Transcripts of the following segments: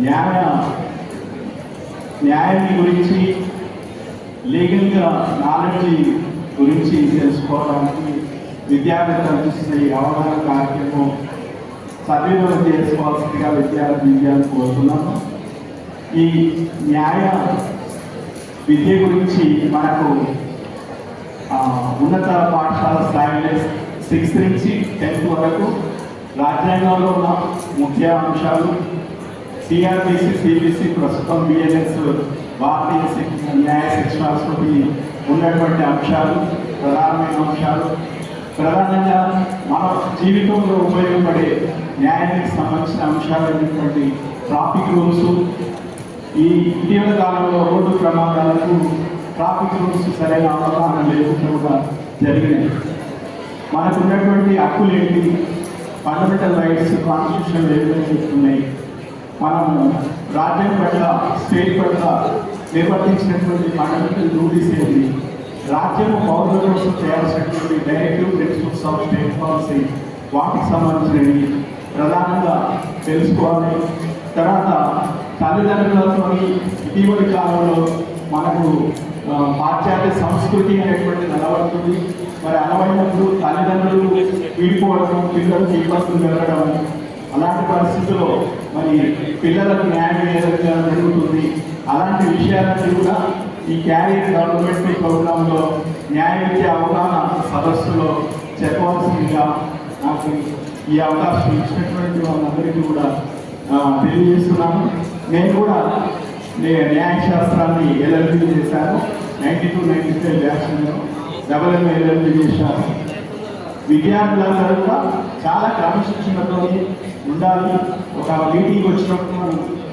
న్యాయ. న్యాయాన్ని గురించి లీగల్గా నాలెడ్జ్ గురించి తెలుసుకోవడానికి విద్యార్థులు అందిస్తున్న ఈ అవగాహన కార్యక్రమం సద్వినియోగం చేసుకోవాల్సిందిగా విద్యార్థి విద్యార్థి కోరుతున్నాను ఈ న్యాయ విద్య గురించి మనకు ఉన్నత పాఠశాల స్థాయిలో సిక్స్త్ నుంచి టెన్త్ వరకు రాజ్యాంగంలో ఉన్న ముఖ్య అంశాలు సిఆర్బిసి సిబిసి ప్రస్తుతం బిఎన్ఎస్ భారతీయ న్యాయ శిక్షణాస్పతి ఉన్నటువంటి అంశాలు ప్రధానమైన అంశాలు. ప్రధానంగా మన జీవితంలో ఉపయోగపడే న్యాయానికి సంబంధించిన అంశాలైనటువంటి ట్రాఫిక్ రూల్స్. ఈ ఇటీవల కాలంలో రోడ్డు ప్రమాదాలకు ట్రాఫిక్ రూల్స్ సరైన అవగాహన లేకుండా కూడా జరిగినాయి. మనకు ఉన్నటువంటి హక్కులు ఏంటి ఫండమెంటల్ రైట్స్ కాన్స్టిట్యూషన్ ఏమైనా చెప్తున్నాయి. మనం రాజ్యం పట్ల స్టేట్ పట్ల నిర్వర్తించినటువంటి ఫండమెంటల్ డ్యూటీస్ ఏంటి రాజ్యం పౌరుల కోసం చేయాల్సినటువంటి directive principles of state policy వాటికి సంబంధించినవి ప్రధానంగా తెలుసుకోవాలి. తర్వాత తల్లిదండ్రులతో ఇటీవలి కాలంలో మనకు పాశ్చాత్య సంస్కృతి అనేటువంటి నిలబడుతుంది మరి అలవైనప్పుడు తల్లిదండ్రులు విడిపోవడం పిల్లలకు ఇబ్బందులు జరగడం అలాంటి పరిస్థితుల్లో మరి పిల్లలకు న్యాయం ఏ విధంగా జరుగుతుంది అలాంటి విషయాలన్నీ కూడా ఈ క్యారియర్ గవర్నమెంట్ ప్రోగ్రాంలో న్యాయ విద్య అవగాహన సదస్సులో చెప్పవలసిందిగా నాకు ఈ అవకాశం ఇచ్చినటువంటి వాళ్ళందరికీ కూడా తెలియజేస్తున్నాను. నేను కూడా నే- ఎల్ఎల్బి చేశాను. నైన్టీ టూ నైన్టీ ఫైవ్ బ్యాచ్లో డబల్ ఎంఏ ఎల్ఎల్బి చేశాను. విద్యార్థులందరూ కూడా చాలా క్రమశిక్షణతో ఉండాలి. ఒక మీటింగ్ వచ్చినప్పుడు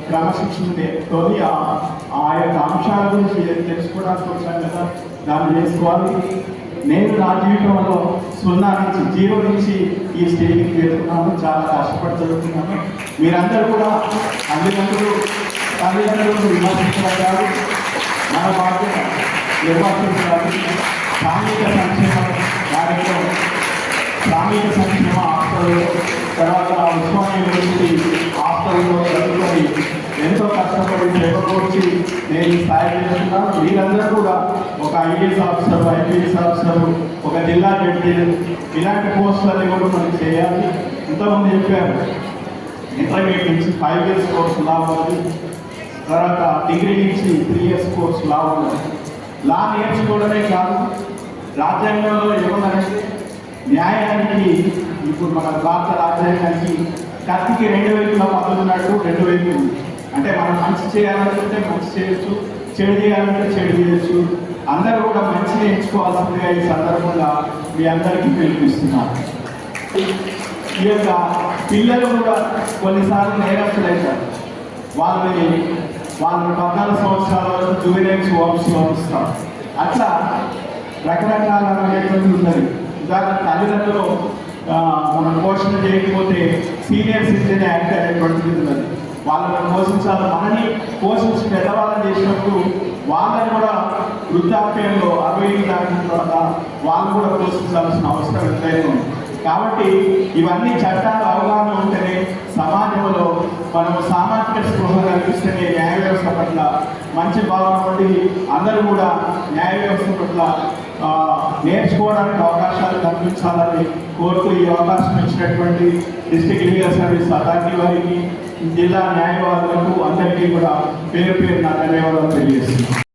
క్రమశిక్షణతో ఆ- ఆ యొక్క అంశాల గురించి తెలుసుకోవడానికి వచ్చాను కదా దాన్ని చేసుకోవాలి నేను నా జీవితంలో సున్నా నుంచి జీరో నుంచి ఈ స్టేజ్కి చేరుకున్నాను. చాలా కష్టపడి చదువుతున్నాను మీరందరూ కూడా తల్లిదండ్రులు తల్లిదండ్రులను విమర్శించడం మన బాధ్యత నిర్వర్తించాలి సాంఘిక సంక్షేమ కార్యక్రమం ఆర్థిక సంక్షేమ హాస్టల్లో తర్వాత ఉస్మానియా యూనివర్సిటీ హాస్టల్లో చదువుకొని ఎంతో కష్టపడి చేపకొచ్చి నేను ఈ స్థాయి చేస్తున్నాను మీరందరూ కూడా ఒక ఐఏఎస్ ఆఫీసర్ ఐపీఎస్ ఆఫీసర్ ఒక జిల్లా జడ్జి ఇలాంటి పోస్టులన్నీ కూడా మనం చేయాలి ఇంతమంది చెప్పారు ఇంటర్మీడియట్ నుంచి ఫైవ్ ఇయర్స్ కోర్స్ లా తర్వాత డిగ్రీ నుంచి త్రీ ఇయర్స్ కోర్స్ లా ఉంది లా నేర్చుకోవడమే కాదు రాజ్యాంగంలో ఏమన్నారంటే న్యాయానికి ఇప్పుడు మన భారత రాజ్యాంగానికి కత్తికి రెండు వైపులా పదులున్నట్టు రెండు వైపులు అంటే మనం మంచి చేయాలనుకుంటే మంచి చేయొచ్చు చెడు చేయాలంటే చెడు చేయొచ్చు. అందరూ కూడా మంచి ఎంచుకోవాల్సిందిగా ఈ సందర్భంగా మీ అందరికీ పిలిపిస్తున్నారు ఈ యొక్క పిల్లలు కూడా కొన్నిసార్లు నేరస్తులైతారు. వాళ్ళని వాళ్ళని పద్నాలుగు సంవత్సరాల వరకు జూనియర్స్ హోమ్స్లో ఉంచుతాం అట్లా రకరకాల ఉన్నది. ఉదాహరణ తల్లిదండ్రులు మనం పోషణ చేయకపోతే సీనియర్ సిటిజన్ యాక్ట్ అనేటువంటిది ఉన్నది వాళ్ళని పోషించాలి. మనని పోషించి పెద్దవాళ్ళని చేసినప్పుడు వాళ్ళని కూడా వృద్ధాప్యంలో అరవై దాటిన తర్వాత వాళ్ళు కూడా పోషించాల్సిన అవసరం ఎంతైనా ఉంది. కాబట్టి ఇవన్నీ చట్టాలు అవగాహన ఉంటేనే సమాజంలో మనము సామాజిక స్పృహ కల్పిస్తేనే న్యాయ వ్యవస్థ పట్ల మంచి భావన ఉండి అందరూ కూడా న్యాయ వ్యవస్థ పట్ల నేర్చుకోవడానికి అవకాశాలు కల్పించాలని కోరుతూ ఈ అవకాశం ఇచ్చినటువంటి డిస్ట్రిక్ట్ లీగల్ సర్వీస్ అథారిటీ వారికి జిల్లా న్యాయవాదులకు అందరికీ కూడా పేరు పేరు నా ధన్యవాదాలు తెలియజేస్తున్నాను.